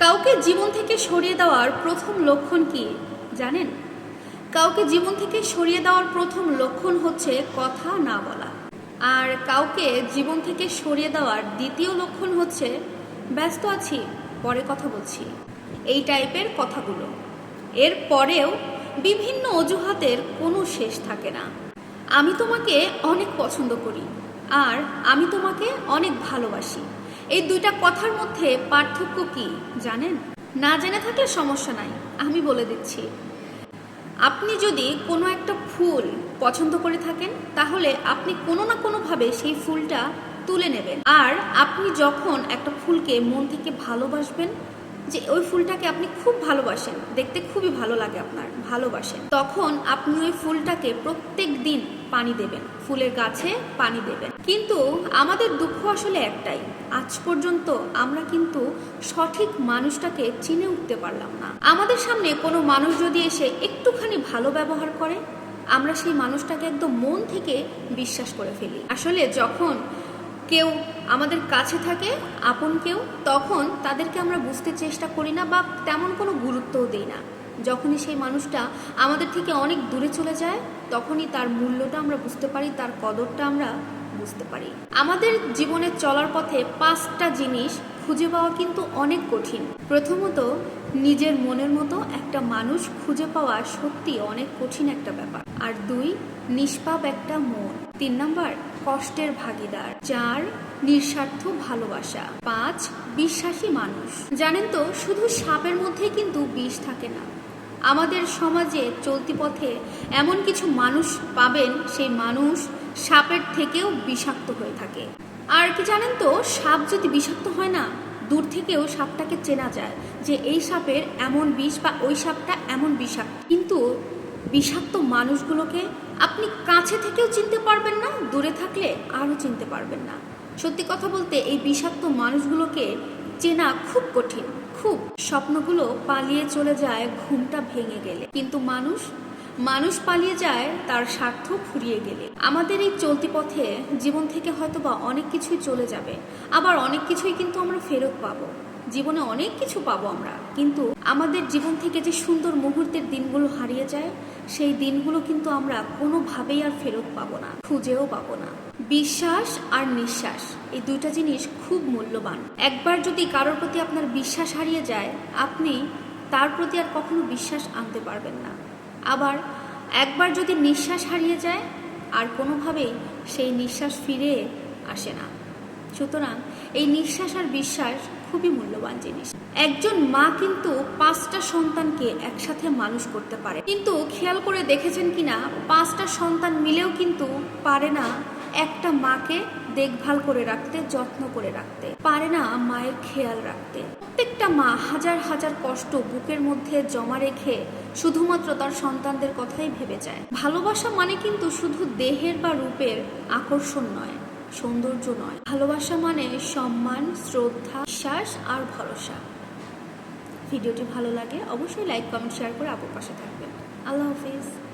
কাউকে জীবন থেকে সরিয়ে দেওয়ার প্রথম লক্ষণ কি জানেন? কাউকে জীবন থেকে সরিয়ে দেওয়ার প্রথম লক্ষণ হচ্ছে কথা না বলা। আর কাউকে জীবন থেকে সরিয়ে দেওয়ার দ্বিতীয় লক্ষণ হচ্ছে, ব্যস্ত আছি, পরে কথা বলছি। এই টাইপের কথাগুলো। এর পরেও বিভিন্ন অজুহাতের কোনো শেষ থাকে না। আমি তোমাকে অনেক পছন্দ করি, আর আমি তোমাকে অনেক ভালোবাসি। এই দুইটা কথার মধ্যে পার্থক্য কি, জানেন? না জেনে থাকলে সমস্যা নাই, আমি বলে দিচ্ছি। আপনি যদি কোনো একটা ফুল পছন্দ করে থাকেন, তাহলে আপনি কোনো না কোনোভাবে সেই ফুলটা তুলে নেবেন। আর আপনি যখন একটা ফুলকে মন থেকে ভালোবাসবেন যে ওই ফুলটাকে আপনি খুব ভালোবাসেন, দেখতে খুবই ভালো লাগে আপনার, ভালোবাসেন। তখন আপনি ওই ফুলটাকে প্রত্যেক দিন পানি দেবেন, ফুলের গাছে পানি দেবেন। কিন্তু আমাদের দুঃখ আসলে একটাই, আজ পর্যন্ত আমরা কিন্তু সঠিক মানুষটাকে চিনে উঠতে পারলাম না। আমাদের সামনে কোনো মানুষ যদি এসে একটুখানি ভালো ব্যবহার করে, আমরা সেই মানুষটাকে একদম মন থেকে বিশ্বাস করে ফেলি। আসলে যখন কেউ আমাদের কাছে থাকে, আপন কেউ, তখন তাদেরকে আমরা বুঝতে চেষ্টা করি না বা তেমন কোনো গুরুত্বও দিই না। যখনই সেই মানুষটা আমাদের থেকে অনেক দূরে চলে যায়, তখনই তার মূল্যটা আমরা বুঝতে পারি, তার কদরটা আমরা বুঝতে পারি। আমাদের জীবনে চলার পথে পাঁচটা জিনিস খুঁজে পাওয়া কিন্তু অনেক কঠিন। প্রথমত নিজের মনের মতো একটা মানুষ খুঁজে পাওয়া সত্যি অনেক কঠিন একটা ব্যাপার। আর দুই, নিষ্পাপ একটা মন। তিন নাম্বার, কষ্টের ভাগিদার চার নিঃস্বার্থ ভালোবাসা। পাঁচ, বিশ্বাসী মানুষ। জানেন তো, শুধু সাপের মধ্যে কিন্তু বিষ থাকে না। আমাদের সমাজে চলতি পথে এমন কিছু মানুষ পাবেন, সেই মানুষ সাপের থেকেও বিষাক্ত হয়ে থাকে। আর কি জানেন তো, সাপ যদি বিষাক্ত হয় না দূর থেকেও সাপটাকে চেনা যায় যে এই সাপের এমন বিষ বা ওই সাপটা এমন বিষাক্ত। কিন্তু বিষাক্ত মানুষগুলোকে আপনি কাছে থেকেও চিনতে পারবেন না, দূরে থাকলে আরও চিনতে পারবেন না। সত্যি কথা বলতে এই বিষাক্ত মানুষগুলোকে চেনা খুব কঠিন, খুব। স্বপ্নগুলো পালিয়ে চলে যায়, ঘুমটা ভেঙে গেলে। কিন্তু মানুষ মানুষ পালিয়ে যায় তার স্বার্থ ফুরিয়ে গেলে। আমাদের এই চলতি পথে জীবন থেকে হয়তো বা অনেক কিছুই চলে যাবে। আবার অনেক কিছুই কিন্তু আমরা ফেরত পাবো। জীবনে অনেক কিছু পাবো আমরা। কিন্তু আমাদের জীবন থেকে যে সুন্দর মুহূর্তের দিনগুলো হারিয়ে যায়, সেই দিনগুলো কিন্তু আমরা কোনোভাবেই আর ফেরত পাবো না, খুঁজেও পাবো না। বিশ্বাস আর নিঃশ্বাস, এই দুইটা জিনিস খুব মূল্যবান। একবার যদি কারোর প্রতি আপনার বিশ্বাস হারিয়ে যায়, আপনি তার প্রতি আর কখনো বিশ্বাস আনতে পারবেন না। একবার যদি নিঃশ্বাস হারিয়ে যায়, আর কোনোভাবেই সেই নিঃশ্বাস ফিরে আসে না। সুতরাং এই নিঃশ্বাস আর বিশ্বাস খুবই মূল্যবান জিনিস। একজন মা কিন্তু পাঁচটা সন্তানকে একসাথে মানুষ করতে পারে। কিন্তু খেয়াল করে দেখেছেন কিনা, পাঁচটা সন্তান মিলেও কিন্তু পারে না একটা মাকে দেখভাল করে রাখতে, যত্ন করে রাখতে। পারে না মায়ের খেয়াল রাখতে। প্রত্যেকটা মা হাজার হাজার কষ্ট বুকের মধ্যে জমা রেখে শুধুমাত্র তার সন্তানদের কথাই ভেবে যায়। ভালোবাসা মানে কিন্তু শুধু দেহের বা রূপের আকর্ষণ নয়, সৌন্দর্য নয়। ভালোবাসা মানে সম্মান, শ্রদ্ধা, বিশ্বাস আর ভরসা। ভিডিওটি ভালো লাগে অবশ্যই লাইক, কমেন্ট, শেয়ার করে আপুর পাশে থাকবেন। আল্লাহ হাফিজ।